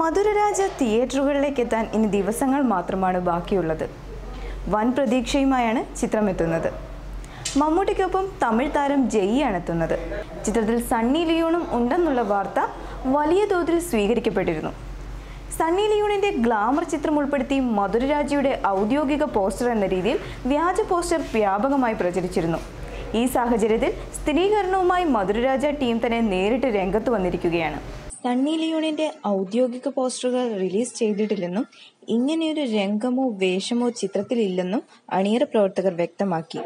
മധുരരാജ തിയേറ്ററുകളിലേക്ക് എത്താൻ ഇനി ദിവസങ്ങൾ മാത്രമാണ് ബാക്കിയുള്ളത്. വൻ പ്രതീക്ഷയുമായാണ് ചിത്രം എത്തുന്നത് മമ്മൂട്ടിക്കൊപ്പം തമിഴ് താരം ജയിയാണ് എത്തുന്നത്. ചിത്രത്തിൽ സണ്ണി ലിയോണും ഉണ്ടെന്നുള്ള വാർത്ത വലിയ തോതിൽ സ്വീകരിക്കപ്പെട്ടിരുന്നു. സണ്ണി ലിയോണിന്റെ ഗ്ലാമർ ചിത്രം ഉൾപ്പെടുത്തി മധുരരാജയുടെ ഔദ്യോഗിക പോസ്റ്റർ എന്ന രീതിയിൽ വ്യാജ പോസ്റ്റർ വ്യാപകമായി പ്രചരിച്ചിരുന്നു. ഈ സാഹചര്യത്തിൽ സ്ഥിരീകരണവുമായി മധുരരാജ ടീം തന്നെ നേരിട്ട് രംഗത്ത് വന്നിരിക്കുകയാണ്. സണ്ണി ലിയോണിന്റെ ഔദ്യോഗിക പോസ്റ്ററുകൾ റിലീസ് ചെയ്തിട്ടില്ലെന്നും ഇങ്ങനെയൊരു രംഗമോ വേഷമോ ചിത്രത്തിലില്ലെന്നും അണിയറ പ്രവർത്തകർ വ്യക്തമാക്കി.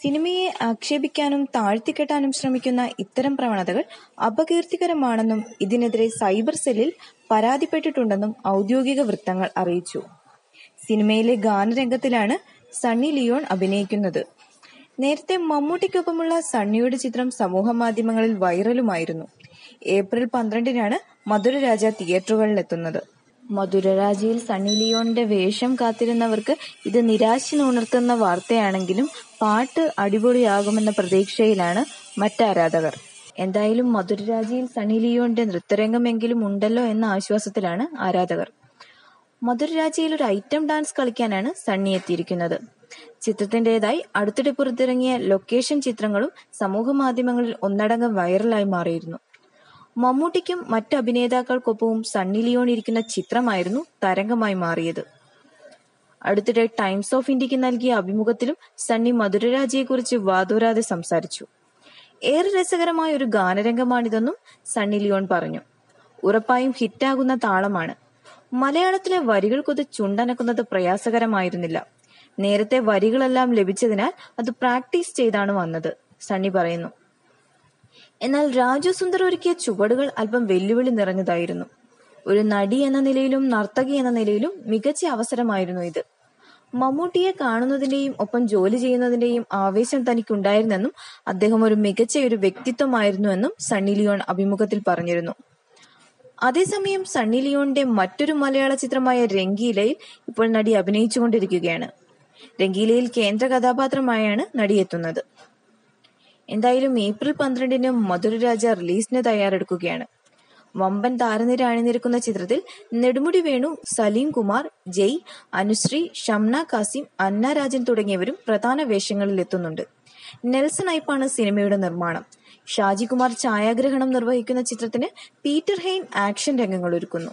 സിനിമയെ ആക്ഷേപിക്കാനും താഴ്ത്തിക്കെട്ടാനും ശ്രമിക്കുന്ന ഇത്തരം പ്രവണതകൾ അപകീർത്തികരമാണെന്നും ഇതിനെതിരെ സൈബർ സെല്ലിൽ പരാതിപ്പെട്ടിട്ടുണ്ടെന്നും ഔദ്യോഗിക വൃത്തങ്ങൾ അറിയിച്ചു. സിനിമയിലെ ഗാനരംഗത്തിലാണ് സണ്ണി ലിയോൺ അഭിനയിക്കുന്നത്. നേരത്തെ മമ്മൂട്ടിക്കൊപ്പമുള്ള സണ്ണിയുടെ ചിത്രം സമൂഹ മാധ്യമങ്ങളിൽ വൈറലുമായിരുന്നു. ഏപ്രിൽ പന്ത്രണ്ടിനാണ് മധുരരാജ തിയേറ്ററുകളിലെത്തുന്നത്. മധുരരാജയിൽ സണ്ണി ലിയോണിന്റെ വേഷം കാത്തിരുന്നവർക്ക് ഇത് നിരാശ ഉണർത്തുന്ന വാർത്തയാണെങ്കിലും പാട്ട് അടിപൊളിയാകുമെന്ന പ്രതീക്ഷയിലാണ് മറ്റാരാധകർ. എന്തായാലും മധുരരാജയിൽ സണ്ണി ലിയോണിന്റെ നൃത്തരംഗമെങ്കിലും ഉണ്ടല്ലോ എന്ന ആശ്വാസത്തിലാണ് ആരാധകർ. മധുരരാജയിൽ ഒരു ഐറ്റം ഡാൻസ് കളിക്കാനാണ് സണ്ണി എത്തിയിരിക്കുന്നത്. ചിത്രത്തിന്റേതായി അടുത്തിടെ പുറത്തിറങ്ങിയ ലൊക്കേഷൻ ചിത്രങ്ങളും സമൂഹ മാധ്യമങ്ങളിൽ ഒന്നടങ്കം വൈറലായി മാറിയിരുന്നു. മമ്മൂട്ടിക്കും മറ്റു അഭിനേതാക്കൾക്കൊപ്പവും സണ്ണി ലിയോൺ ഇരിക്കുന്ന ചിത്രമായിരുന്നു തരംഗമായി മാറിയത്. അടുത്തിടെ ടൈംസ് ഓഫ് ഇന്ത്യയ്ക്ക് നൽകിയ അഭിമുഖത്തിലും സണ്ണി മധുരരാജയെക്കുറിച്ച് വാതോരാതെ സംസാരിച്ചു. ഏറെ രസകരമായ ഒരു ഗാനരംഗമാണിതെന്നും സണ്ണി ലിയോൺ പറഞ്ഞു. ഉറപ്പായും ഹിറ്റാകുന്ന താളമാണ്. മലയാളത്തിലെ വരികൾക്കൊത് ചുണ്ടനക്കുന്നത് പ്രയാസകരമായിരുന്നില്ല. നേരത്തെ വരികളെല്ലാം ലഭിച്ചതിനാൽ അത് പ്രാക്ടീസ് ചെയ്താണ് വന്നത് സണ്ണി പറയുന്നു. എന്നാൽ രാജു സുന്ദർ ഒരുക്കിയ ചുവടുകൾ അല്പം വെല്ലുവിളി നിറഞ്ഞതായിരുന്നു. ഒരു നടി എന്ന നിലയിലും നർത്തകി എന്ന നിലയിലും മികച്ച അവസരമായിരുന്നു ഇത്. മമ്മൂട്ടിയെ കാണുന്നതിന്റെയും ഒപ്പം ജോലി ചെയ്യുന്നതിന്റെയും ആവേശം തനിക്കുണ്ടായിരുന്നെന്നും അദ്ദേഹം ഒരു മികച്ച ഒരു വ്യക്തിത്വമായിരുന്നുവെന്നും സണ്ണി ലിയോൺ അഭിമുഖത്തിൽ പറഞ്ഞിരുന്നു. അതേസമയം സണ്ണി ലിയോണിന്റെ മറ്റൊരു മലയാള ചിത്രമായ രംഗീലയിൽ ഇപ്പോൾ നടി അഭിനയിച്ചുകൊണ്ടിരിക്കുകയാണ്. രംഗീലയിൽ കേന്ദ്ര കഥാപാത്രമായാണ് നടി എത്തുന്നത് എന്തായാലും ഏപ്രിൽ പന്ത്രണ്ടിന് മധുരരാജ റിലീസിന് തയ്യാറെടുക്കുകയാണ്. വമ്പൻ താരനിര അണിനിരക്കുന്ന ചിത്രത്തിൽ നെടുമുടി വേണു സലീം കുമാർ ജയ് അനുശ്രീ ഷംന കാസിം അന്ന രാജൻ തുടങ്ങിയവരും പ്രധാന വേഷങ്ങളിൽ എത്തുന്നുണ്ട്. നെൽസൺ ഐപ്പാണ് സിനിമയുടെ നിർമ്മാണം. ഷാജികുമാർ ഛായാഗ്രഹണം നിർവഹിക്കുന്ന ചിത്രത്തിന് പീറ്റർ ഹെയ്ൻ ആക്ഷൻ രംഗങ്ങൾ ഒരുക്കുന്നു.